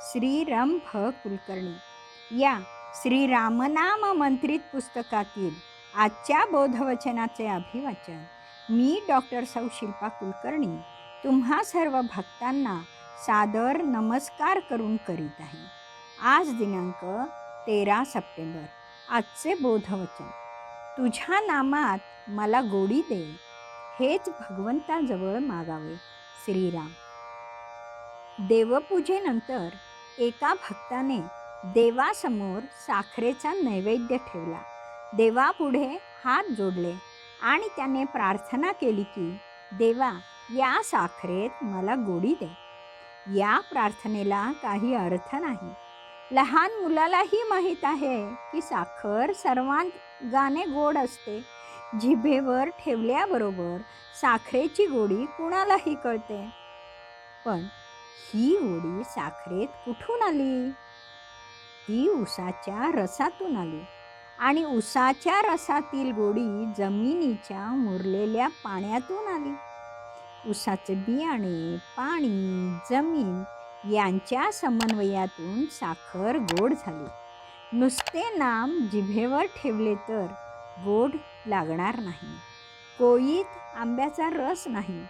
श्री रंभ कुलकर्णी या श्रीरामनाम मंत्रित पुस्तकातील आजच्या बोधवचनाचे अभिवाचन मी डॉक्टर सौ शिल्पा कुलकर्णी तुम्हा सर्व भक्तांना सादर नमस्कार करून करीत आहे. आज दिनांक तेरा सप्टेंबर आजचे बोधवचन. तुझ्या नामात मला गोडी दे हेच भगवंताजवळ मागावे श्रीराम. देवपूजेनंतर एका भक्ताने देवासमोर साखरेचा नैवेद्य ठेवला. देवापुढे हात जोडले आणि त्याने प्रार्थना केली की देवा या साखरेत मला गोडी दे. या प्रार्थनेला काही अर्थ नाही. लहान मुलालाही माहीत आहे की साखर सर्वांत गाणे गोड असते. जिभेवर ठेवल्याबरोबर साखरेची गोडी कुणालाही कळते. पण ही गोडी साखरेत कुठून आली? ती उसाच्या रसातून आली. आणि उसाच्या रसातील गोडी जमिनीच्या मुरलेल्या पाण्यातून आली. उसाचे बियाणे पाणी जमीन यांच्या समन्वयातून साखर गोड झाली. नुसते नाम जिभेवर ठेवले तर गोड लागणार नाही. कोळीत आंब्याचा रस नाही.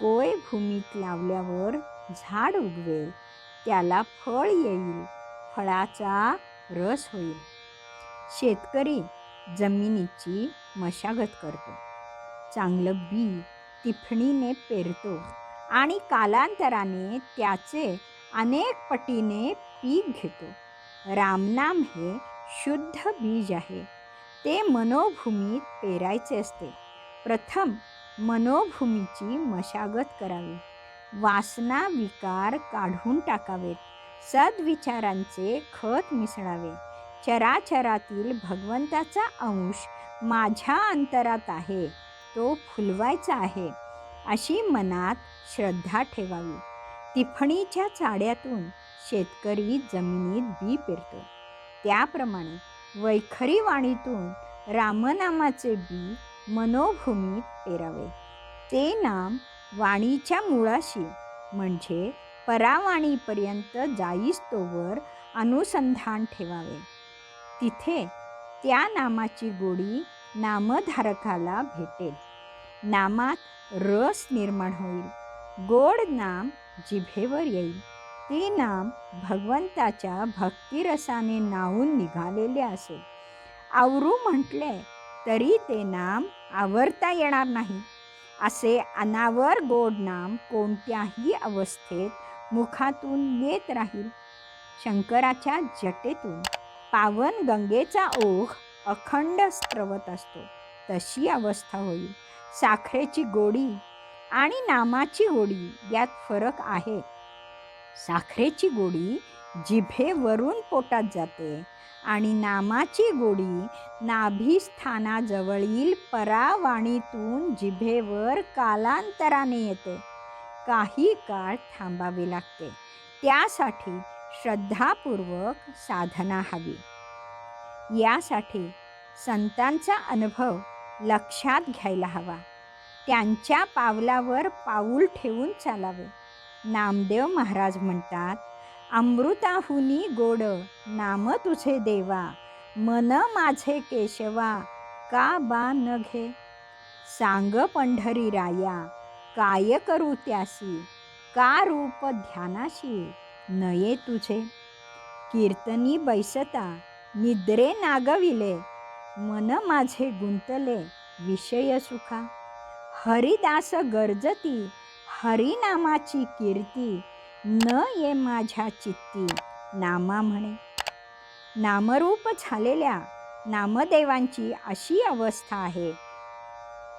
कोय भूमीत लावल्यावर झाड उगवेल त्याला फळ येईल फळाचा रस होईल. शेतकरी जमिनीची मशागत करतो. चांगलं बी तिफणीने पेरतो आणि कालांतराने त्याचे अनेक पटीने पीक घेतो. रामनाम हे शुद्ध बीज आहे. ते मनोभूमीत पेरायचे असते. प्रथम मनोभूमीची मशागत करावी. वासना विकार काढून टाकावेत. सद्विचारांचे खत मिसळावे. चराचरातील भगवंताचा अंश माझ्या अंतरात आहे. तो फुलवायचा आहे. अशी मनात श्रद्धा ठेवावी. तिफणीच्या चाड्यातून शेतकरी जमिनीत बी पेरतो. त्याप्रमाणे वैखरी वाणीतून रामनामाचे बी मनोभूमीत पेरावे. ते नाम वाणीच्या मुळाशी. म्हणजे परावाणीपर्यंत जाईस्तोवर अनुसंधान ठेवावे. तिथे त्या नामाची गोडी नामधारकाला भेटेल. नामात रस निर्माण होईल. गोड नाम जिभेवर येईल. ते नाम भगवंताच्या भक्तिरसाने नावून निघालेले असेल. आवरू म्हटले तरी ते नाम आवरता येणार नाही. असे अनावर गोड नाम कोणत्याही अवस्थेत मुखातून येत राहील. शंकराच्या जटेतून पावन गंगेचा ओघ अखंड स्त्रवत असतो. तशी अवस्था होईल. साखरेची गोडी आणि नामाची गोडी यात फरक आहे. साखरेची गोडी जिभेवरून पोटात जाते आणि नामाची गोडी नाभिस्थानाजवळील परावाणीतून जिभेवर कालांतराने येते. काही काळ थांबावे लागते. त्यासाठी श्रद्धापूर्वक साधना हवी. यासाठी संतांचा अनुभव लक्षात घ्यायला हवा. त्यांच्या पावलावर पाऊल ठेवून चालावे. नामदेव महाराज म्हणतात अमृताहुनी गोड नाम तुझे देवा मन माझे केशवा का बा न घे सांग पंढरी राया काय करू त्यासी का रूप ध्यानाशी? नये तुझे. कीर्तनी बैसता निद्रे नागविले मन माझे गुंतले विषय सुखा. हरिदास गरजती हरिनामाची कीर्ती न ये माझ्या चित्ती नामा म्हणे. नामरूप झालेल्या नामदेवांची अशी अवस्था आहे.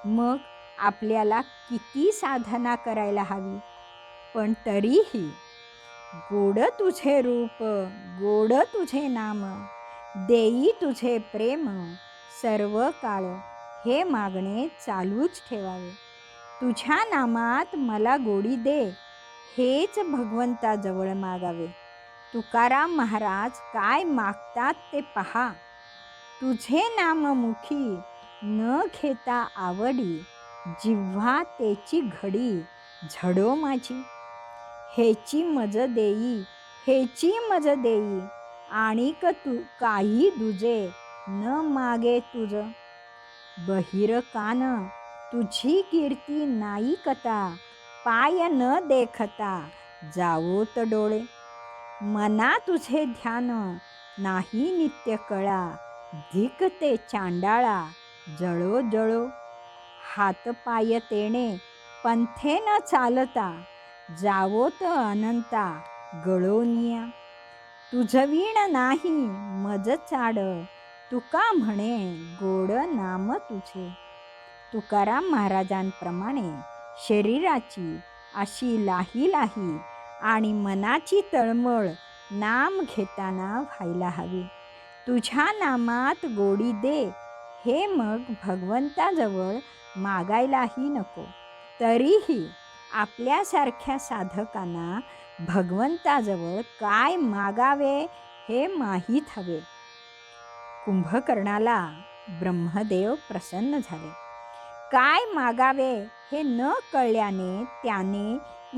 मग आपल्याला किती साधना करायला हवी? पण तरीही गोड तुझे रूप गोड तुझे नाम देई तुझे प्रेम सर्व काळ हे मागणे चालूच ठेवावे. तुझ्या नामात मला गोडी दे. हेच भगवंताजवळ मागावे. तुकाराम महाराज काय मागतात ते पहा. तुझे नाममुखी न घेता आवडी जिव्हा तेची घडी झडो माझी. हेची मज देई हेची मज देई आणिक तू काही दुजे न मागे तुझ. बहिर कान तुझी कीर्ती नाही कथा पाय न देखता जावोत डोळे. मना तुझे ध्यान नाही नित्य कळा धिक ते चांडाळा जळो जळो हात पाय तेणे पंथे न चालता जावोत अनंता गळोनिया. तुझवीण नाही मज चाड तुका म्हणे गोड नाम तुझे. तुकाराम महाराजांप्रमाणे शरीराची अशी लाही लाही आणि मनाची तळमळ नाम घेताना व्हायला हवी. तुझ्या नामात गोडी दे हे मग भगवंताजवळ मागायलाही नको. तरीही आपल्यासारख्या साधकांना भगवंताजवळ काय मागावे हे माहीत हवे. कुंभकर्णाला ब्रह्मदेव प्रसन्न झाले. काय मागावे हे न कळल्याने त्याने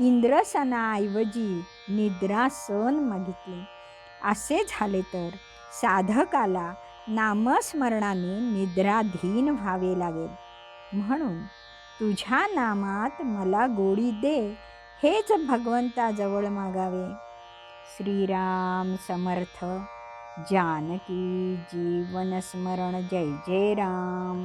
इंद्रसनाऐवजी निद्रासन मागितले. असे झाले तर साधकाला नामस्मरणाने निद्राधीन व्हावे लागेल म्हणून तुझ्या नामात मला गोडी दे हेच भगवंताजवळ मागावे. श्रीराम समर्थ जानकी जीवनस्मरण जय जय राम.